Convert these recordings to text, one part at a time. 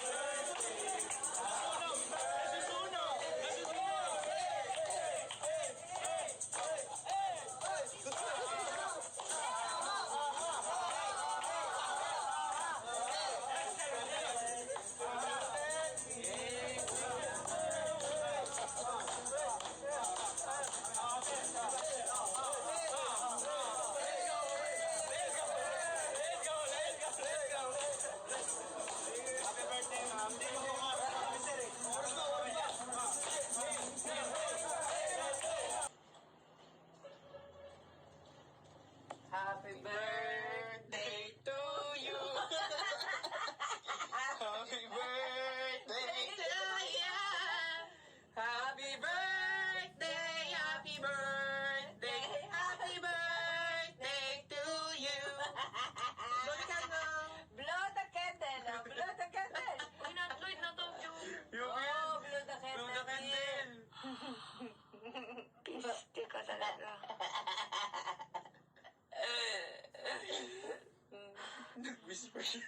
Happy Siya.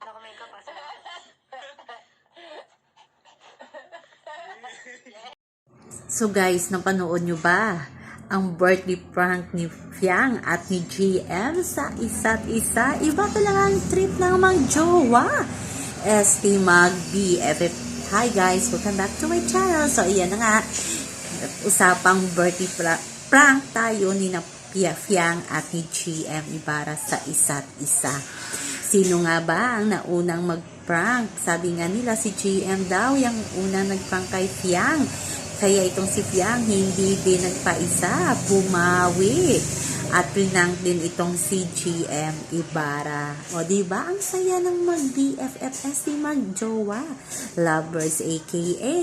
Naka-makeup pa sa So guys, napanood nyo ba ang birthday prank ni Fiang at ni GM sa isa't isa? Iba talaga ang trip ng mga jowa. ST Mag BFF. Hi guys, welcome back to my channel. So ayan na nga, usapang birthday pra- prank tayo ni na Pia Fiang at ni GM Ibarra sa isa't isa. Sino nga ba ang naunang mag-prank? Sabi nga nila si GM daw yung unang nag-prank kay Fiang. Kaya itong si Fiang hindi din nagpaisa, bumawi. At pinang din itong si GM Ibarra. O ba ang saya ng mag-BFFS ni mag-jowa, lovers aka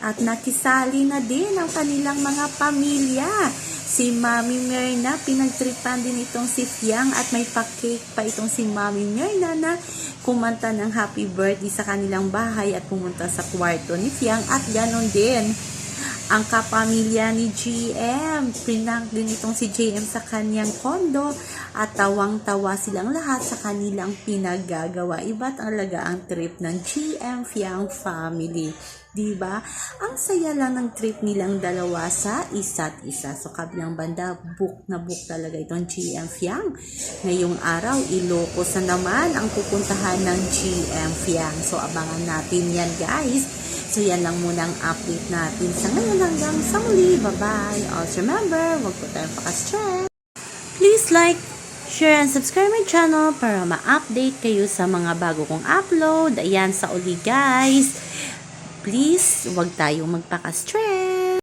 at nakisali na din ang kanilang mga pamilya. Si Mami Myrna, pinagtripan din itong si Fiang at may pa-cake pa itong si Mami Myrna na kumanta ng happy birthday sa kanilang bahay at pumunta sa kwarto ni Fiang at ganon din ang kapamilya ni GM. Prinank din itong si JM sa kanyang kondo at tawang-tawa silang lahat sa kanilang pinagagawa. Iba talaga ang trip ng GM Fiang family. 'Di ba? Ang saya lang ng trip nilang dalawa sa isa't isa. So kabilang banda, book na book talaga itong GM Fiang. Ngayong araw, Ilocos na naman ang pupuntahan ng GM Fiang. So abangan natin yan guys. So yan lang muna ang update natin sa ngayon hanggang sa muli. Bye-bye. Also remember, huwag po tayong paka-stress. Please like, share, and subscribe my channel para ma-update kayo sa mga bago kong upload. Ayan sa uli guys. Please, huwag tayong magpaka-stress.